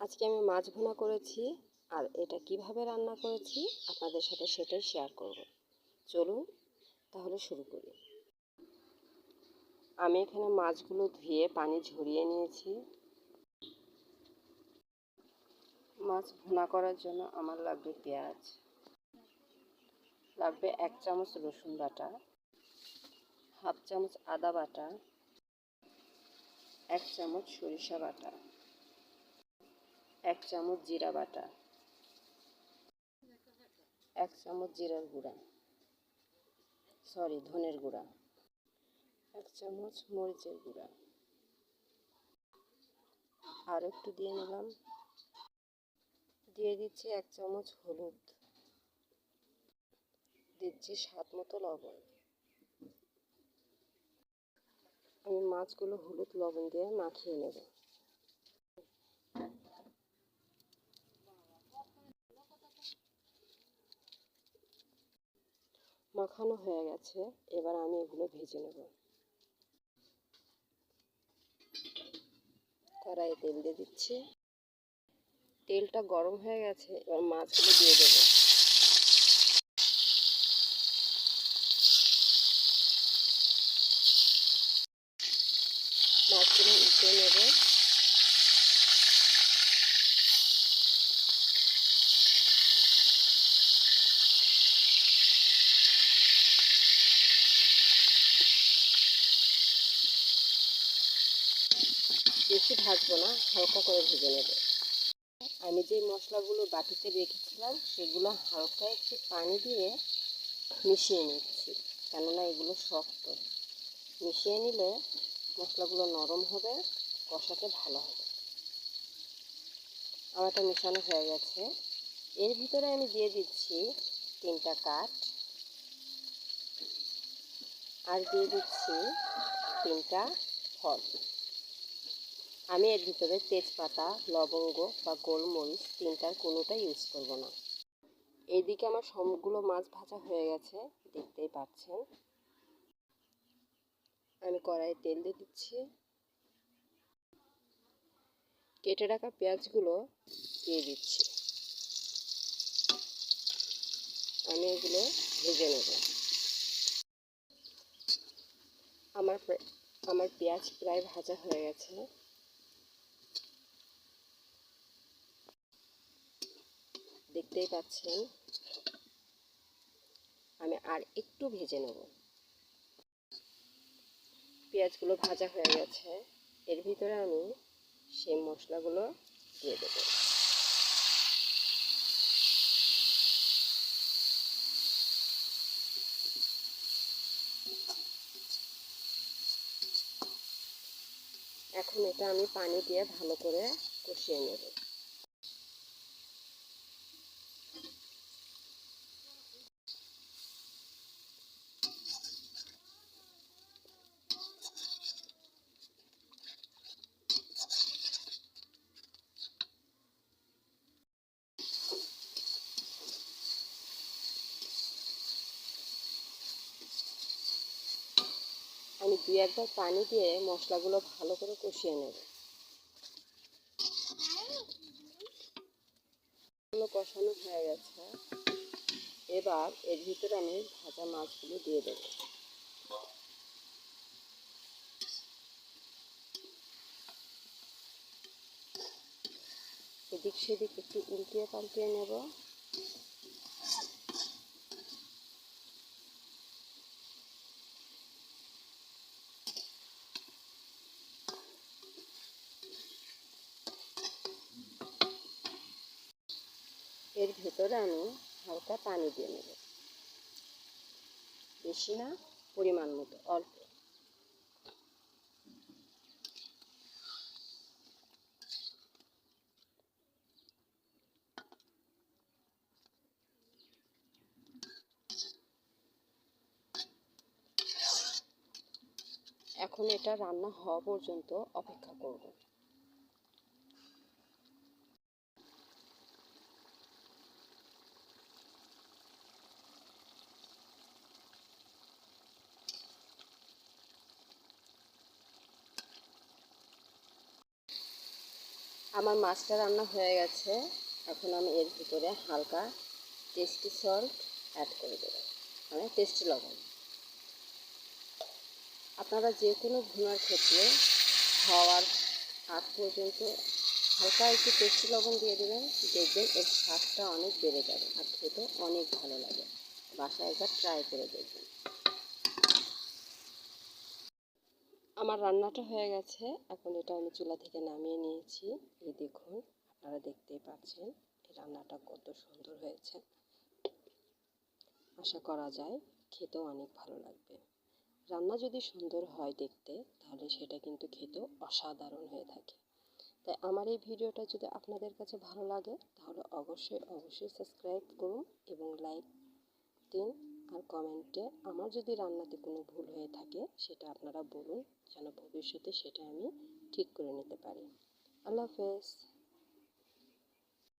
আজকে আমি মাছ ভুনা করেছি আর এটা কীভাবে রান্না করেছি আপনাদের সাথে সেটাই শেয়ার করব। চলুন তাহলে শুরু করি। আমি এখানে মাছগুলো ধুয়ে পানি ঝরিয়ে নিয়েছি। মাছ ভুনা করার জন্য আমার লাগবে পেঁয়াজ, লাগবে এক চামচ রসুন বাটা, হাফ চামচ আদা বাটা, এক চামচ সরিষা বাটা। এক চামচ জিরা বাটা। এক চামচ জিরার গুঁড়া। সরি ধনের গুঁড়া। এক চামচ মরিচের গুঁড়া। আর একটু দিয়ে নিলাম। দিয়ে দিচ্ছি এক চামচ হলুদ। দিচ্ছি স্বাদ মতো লবণ। আমি মাছগুলো হলুদ লবণ দিয়ে মাখিয়ে নেব। মাখানো হয়ে গেছে, এবার আমি এগুলো ভেজে নেব। কড়াইয়ে তেল দিয়ে দিচ্ছি। তেলটা গরম হয়ে গেছে, এবার মাছগুলো দিয়ে দেবো। বেশি ভাজবো না, হালকা করে ভেজে নেব। আমি যে মশলাগুলো বাটিতে রেখেছিলাম, সেগুলো হালকা একটু পানি দিয়ে মিশিয়ে নিচ্ছি, কেননা এগুলো শক্ত। মিশিয়ে নিলে মশলাগুলো নরম হবে, কষাতে ভালো হবে। আমারটা মেশানো হয়ে গেছে। এর ভিতরে আমি দিয়ে দিচ্ছি তিনটা কাঠ। আর দিয়ে দিচ্ছি তিনটা ফল। আমি এর ভিতরে তেজপাতা, লবঙ্গ বা গোলমরিচ তিনটার কোনোটা ইউজ করব না। এইদিকে আমার সবগুলো মাছ ভাজা হয়ে গেছে, দেখতেই পাচ্ছেন। আমি কড়াইয়ে তেল দিয়ে দিচ্ছি। কেটে রাখা পেঁয়াজগুলো দিয়ে দিচ্ছি। আমি এগুলো ভেজে নেব। আমার আমার পেঁয়াজ প্রায় ভাজা হয়ে গেছে। দেখতেই পাচ্ছেন। আমি আর একটু ভেজে নেব। পেঁয়াজগুলো ভাজা হয়ে গেছে। এর ভিতরে আমি সেই মশলাগুলো দিয়ে দেবো। এখন এটা আমি পানি দিয়ে ভালো করে কষিয়ে নেব। আমি দুই একবার পানি দিয়ে মশলাগুলো ভালো করে কষিয়ে নেব। কষানো হয়ে গেছে। এবার এর ভিতরে আমি ভাজা মাছগুলো দিয়ে দেব। এদিক সেদিক একটু উল্টিয়ে পাল্টিয়ে নেব। এর ভেতরে আমি হালকা পানি দিয়ে নেব। বেশি না, পরিমাণ মতো, অল্প। এখন এটা রান্না হওয়া পর্যন্ত অপেক্ষা করব। আমার মাছটা রান্না হয়ে গেছে। এখন আমি এর ভিতরে হালকা টেস্টি সল্ট অ্যাড করে দেবো। মানে টেস্টি লবণ। আপনারা যে কোনো ভুনার ক্ষেত্রে হওয়ার আগ পর্যন্ত হালকা একটু টেস্টি লবণ দিয়ে দেবেন। দেখবেন এর স্বাদটা অনেক বেড়ে যাবে আর খেতে অনেক ভালো লাগে। বাসায় একবার ট্রাই করে দেখবেন। আমার রান্নাটা হয়ে গেছে। এখন এটা আমি চুলা থেকে নামিয়ে নিয়েছি। এই দেখুন, আপনারা দেখতেই পাচ্ছেন, এই রান্নাটা কত সুন্দর হয়েছে। আশা করা যায় খেতেও অনেক ভালো লাগবে। রান্না যদি সুন্দর হয় দেখতে, তাহলে সেটা কিন্তু খেতেও অসাধারণ হয়ে থাকে। তাই আমার এই ভিডিওটা যদি আপনাদের কাছে ভালো লাগে, তাহলে অবশ্যই অবশ্যই সাবস্ক্রাইব করুন এবং লাইক দিন আর কমেন্টে আমার যদি রান্নাতে কোনো ভুল হয়ে থাকে সেটা আপনারা বলুন, যেন ভবিষ্যতে সেটা আমি ঠিক করে নিতে পারি। আল্লাহ হাফেজ।